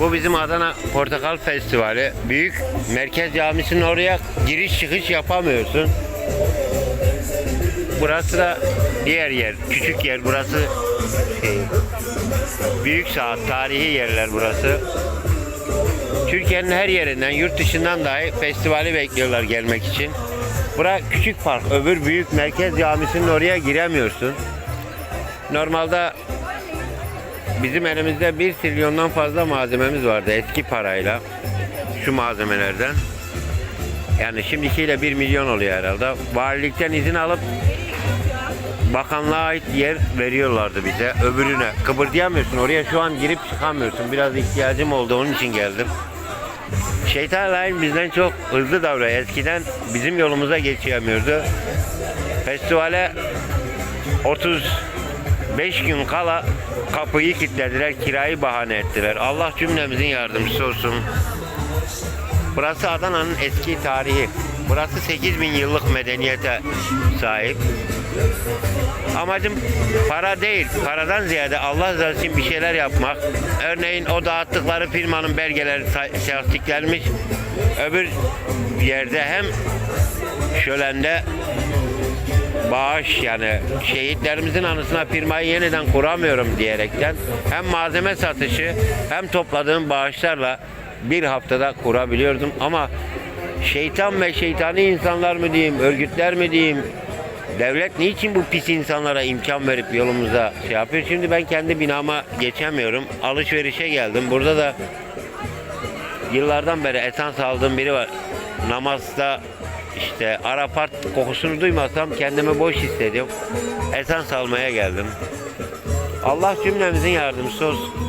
Bu bizim Adana Portakal Festivali. Büyük merkez camisinin oraya giriş çıkış yapamıyorsun. Burası da diğer yer, küçük yer. Burası şey, büyük saat, tarihi yerler burası. Türkiye'nin her yerinden, yurt dışından dahi festivali bekliyorlar gelmek için. Bura küçük park, öbür büyük merkez camisinin oraya giremiyorsun. Normalde bizim elimizde 1 trilyondan fazla malzememiz vardı eski parayla. Şu malzemelerden. Yani şimdikiyle 1 milyon oluyor herhalde. Valilikten izin alıp bakanlığa ait yer veriyorlardı bize. Öbürüne kıpırdayamıyorsun. Oraya şu an girip çıkamıyorsun. Biraz ihtiyacım oldu onun için geldim. Şeytan Line bizden çok hızlı davranıyor. Eskiden bizim yolumuza geçemiyordu. Festivale 35 gün kala kapıyı kilitlediler, kirayı bahane ettiler. Allah cümlemizin yardımcısı olsun. Burası Adana'nın eski tarihi. Burası 8000 yıllık medeniyete sahip. Amacım para değil, paradan ziyade Allah rızası için bir şeyler yapmak. Örneğin o dağıttıkları firmanın belgeleri tasdiklenmiş. Öbür yerde hem şölende bağış yani şehitlerimizin anısına firmayı yeniden kuramıyorum diyerekten hem malzeme satışı hem topladığım bağışlarla bir haftada kurabiliyordum ama şeytan ve şeytani insanlar mı diyeyim, örgütler mi diyeyim, devlet niçin bu pis insanlara imkan verip yolumuza şey yapıyor? Şimdi ben kendi binama geçemiyorum. Alışverişe geldim. Burada da yıllardan beri esans aldığım biri var. Namazda işte Arapart kokusunu duymasam kendimi boş hissediyorum. Esans almaya geldim. Allah cümlemizin yardımcısı olsun.